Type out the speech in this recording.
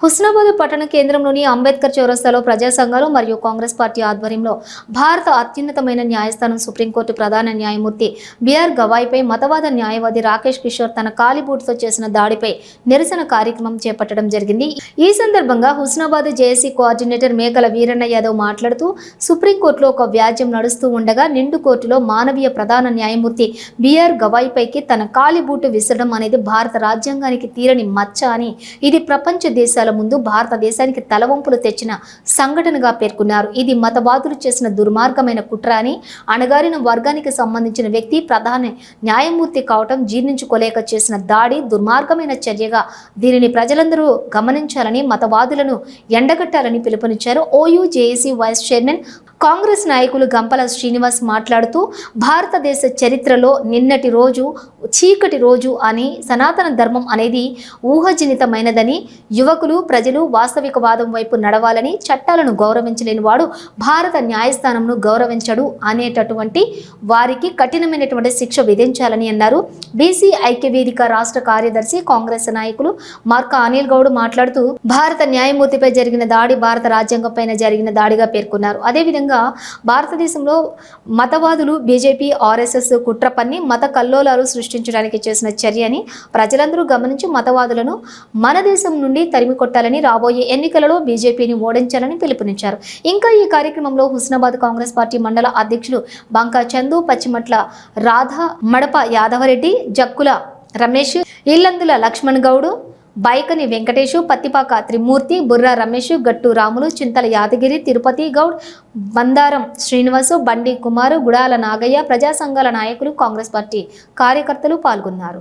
హుస్నాబాద్ పట్టణ కేంద్రంలోని అంబేద్కర్ చౌరస్తాలో ప్రజా సంఘాలు మరియు కాంగ్రెస్ పార్టీ ఆధ్వర్యంలో భారత అత్యున్నతమైన న్యాయస్థానం సుప్రీంకోర్టు ప్రధాన న్యాయమూర్తి బిఆర్ గవాయిపై మతవాద న్యాయవాది రాకేష్ కిషోర్ తన కాలిబూట్తో చేసిన దాడిపై నిరసన కార్యక్రమం చేపట్టడం జరిగింది. ఈ సందర్భంగా హుస్నాబాద్ జేఏసీ కోఆర్డినేటర్ మేకల వీరన్న యాదవ్ మాట్లాడుతూ సుప్రీంకోర్టులో ఒక వ్యాజ్యం నడుస్తూ ఉండగా నిండు కోర్టులో మానవీయ ప్రధాన న్యాయమూర్తి బిఆర్ గవాయిపైకి తన కాలిబూటు విసరడం అనేది భారత రాజ్యాంగానికి తీరని మచ్చ అని ఇది ప్రపంచ దేశాలు ముందు భారతదేశానికి తలవంపులు తెచ్చిన సంఘటనగా పేర్కొన్నారు. ఇది మతవాదులు చేసిన దుర్మార్గమైన కుట్ర అని అణగారిన వర్గానికి సంబంధించిన వ్యక్తి ప్రధాన న్యాయమూర్తి కావటం జీర్ణించుకోలేక చేసిన దాడి దుర్మార్గమైన చర్యగా దీనిని ప్రజలందరూ గమనించాలని మతవాదులను ఎండగట్టాలని పిలుపునిచ్చారు. OU JAC vice chairman Congress నాయకులు గంపల శ్రీనివాస్ మాట్లాడుతూ భారతదేశ చరిత్రలో నిన్నటి రోజు చీకటి రోజు అని సనాతన ధర్మం అనేది ఊహజనితమైనదని యువకులు ప్రజలు వాస్తవికవాదం వైపు నడవాలని చట్టాలను గౌరవించలేని వాడు భారత న్యాయస్థానంను గౌరవించడు అనేటటువంటి వారికి కఠినమైనటువంటి శిక్ష విధించాలని అన్నారు. బీసీ ఐక్యవేదిక రాష్ట్ర కార్యదర్శి కాంగ్రెస్ నాయకులు మార్క అనిల్ గౌడ్ మాట్లాడుతూ భారత న్యాయమూర్తిపై జరిగిన దాడి భారత రాజ్యాంగంపైన జరిగిన దాడిగా పేర్కొన్నారు. అదేవిధంగా భారతదేశంలో మతవాదులు బీజేపీ ఆర్ఎస్ఎస్ కుట్ర పన్ని మత కల్లోలాలు సృష్టించడానికి చేసిన చర్య అని ప్రజలందరూ గమనించి మతవాదులను మన దేశం నుండి తరిమి కొట్టాలని రాబోయే ఎన్నికలలో బీజేపీని ఓడించాలని పిలుపునిచ్చారు. ఇంకా ఈ కార్యక్రమంలో హుస్నాబాద్ కాంగ్రెస్ పార్టీ మండల అధ్యక్షులు బంకా చందు పచ్చిమట్ల రాధా మడప యాదవరెడ్డి జక్కుల రమేష్ ఇల్లందుల లక్ష్మణ్ గౌడు బైకని వెంకటేషు పత్తిపాక త్రిమూర్తి బుర్ర రమేష్ గట్టు రాములు చింతల యాదగిరి తిరుపతి గౌడ్ బందారం శ్రీనివాసు బండి కుమారు గుడాల నాగయ్య ప్రజా సంఘాల నాయకులు కాంగ్రెస్ పార్టీ కార్యకర్తలు పాల్గొన్నారు.